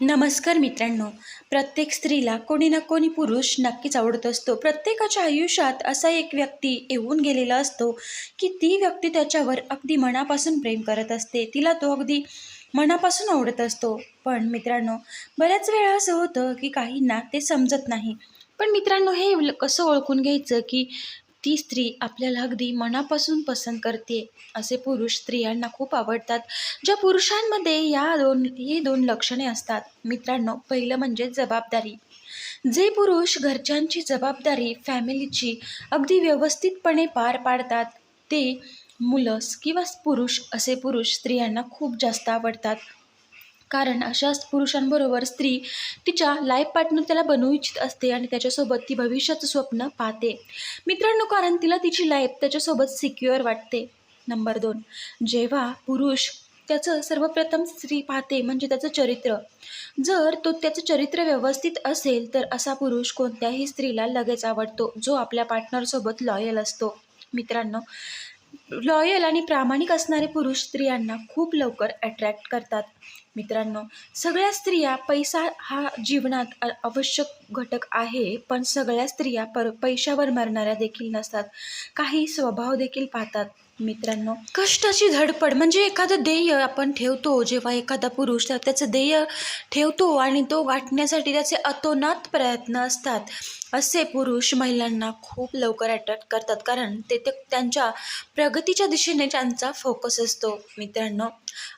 नमस्कार मित्रांनो. प्रत्येक स्त्रीला कोणी ना कोणी पुरुष नक्कीच आवडत असतो. प्रत्येकाच्या आयुष्यात असा एक व्यक्ती येऊन गेलेला असतो की ती व्यक्ती त्याच्यावर अगदी मनापासून प्रेम करत असते. तिला तो अगदी मनापासून आवडत असतो. पण मित्रांनो बऱ्याच वेळा असं होतं की काहींना ते समजत नाही. पण मित्रांनो हे कसं ओळखून घ्यायचं की ती स्त्री आपल्याला अगदी मनापासून पसंत करते असे पुरुष स्त्रियांना खूप आवडतात ज्या पुरुषांमध्ये या दोन ही दोन लक्षणे असतात. मित्रांनो पहिलं म्हणजे जबाबदारी. जे पुरुष घरच्यांची जबाबदारी फॅमिलीची अगदी व्यवस्थितपणे पार पाडतात ते मुलं किंवा पुरुष असे पुरुष स्त्रियांना खूप जास्त आवडतात. कारण अशा पुरुषांबरोबर स्त्री तिच्या लाईफ पार्टनर त्याला बनवू इच्छित असते आणि त्याच्यासोबत ती भविष्याचं स्वप्न पाहते. मित्रांनो कारण तिला तिची लाईफ त्याच्यासोबत सिक्युअर वाटते. नंबर दोन जेव्हा पुरुष त्याचं सर्वप्रथम स्त्री पाहते म्हणजे त्याचं चरित्र. जर तो त्याचं चरित्र व्यवस्थित असेल तर असा पुरुष कोणत्याही स्त्रीला लगेच आवडतो जो आपल्या पार्टनरसोबत लॉयल असतो. मित्रांनो लॉयल आणि प्रामाणिक असणारे पुरुष स्त्रियांना खूप लवकर अट्रॅक्ट करतात. मित्रांनो सगळ्या स्त्रिया पैसा हा जीवनात आवश्यक घटक आहे पण सगळ्या स्त्रिया पर पैशावर मरणाऱ्या देखील नसतात. काही स्वभाव देखील पाहतात. मित्रांनो कष्टाची धडपड म्हणजे एखादं ध्येय आपण ठेवतो जेव्हा एखादा पुरुष त्याचं ध्येय ठेवतो आणि तो गाठण्यासाठी त्याचे अतोनात प्रयत्न असतात. असे पुरुष महिलांना खूप लवकर अट्रॅक्ट करतात कारण ते ते त्यांच्या प्रगतीच्या दिशेने त्यांचा फोकस असतो मित्रांनो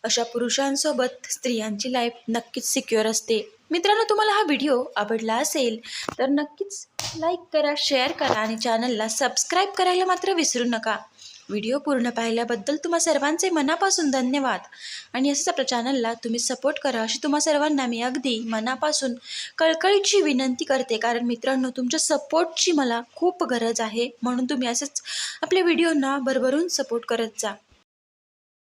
अशा पुरुषांसोबत स्त्रियांची लाईफ नक्कीच सिक्युअर असते. मित्रांनो तुम्हाला हा व्हिडिओ आवडला असेल तर नक्कीच लाईक करा शेअर करा आणि चॅनलला सबस्क्राईब करायला मात्र विसरू नका. व्हिडिओ पूर्ण पाहिल्याबद्दल तुम्हा सर्वांचे मनापासून धन्यवाद. आणि असंच आपल्या चॅनलला तुम्ही सपोर्ट करा अशी तुम्हा सर्वांना मी अगदी मनापासून कळकळीची विनंती करते. कारण मित्रांनो तुमच्या सपोर्टची मला खूप गरज आहे. म्हणून तुम्ही असंच आपल्या व्हिडिओंना भरभरून सपोर्ट करत जा.